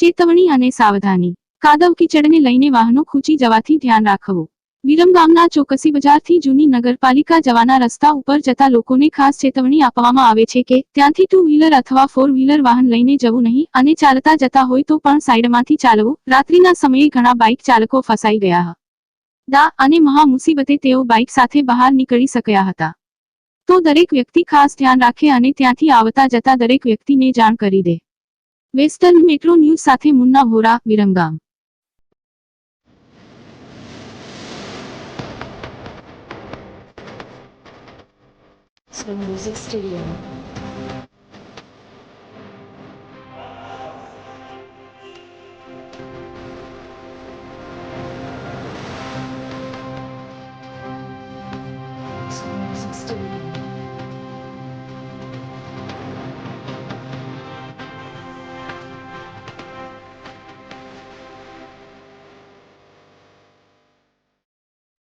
ચેતવણી અને સાવધાની. કાદવ કીચડને લઈને વાહનો ખૂંચી જવાથી ધ્યાન રાખવું. વિરમગામના ચોકસી બજારથી જૂની નગરપાલિકા જવાના રસ્તા ઉપર જતા લોકોને ખાસ ચેતવણી આપવામાં આવે છે કે ત્યાંથી ટુ વ્હીલર અથવા ફોર વ્હીલર વાહન લઈને જવું નહીં અને ચાલતા જતા હોય તો પણ સાઈડમાંથી ચાલવું. રાત્રિના સમયે ઘણા બાઇક ચાલકો ફસાઈ ગયા હતા અને મહા મુસીબતે તેઓ બાઇક સાથે બહાર નીકળી શક્યા હતા. તો દરેક વ્યક્તિ ખાસ ધ્યાન રાખે અને ત્યાંથી આવતા જતા દરેક વ્યક્તિને જાણ કરી દે. વેસ્ટર્ન મેટ્રો ન્યૂઝ સાથે મુન્ના વોરા વિરમગામ Music Studio.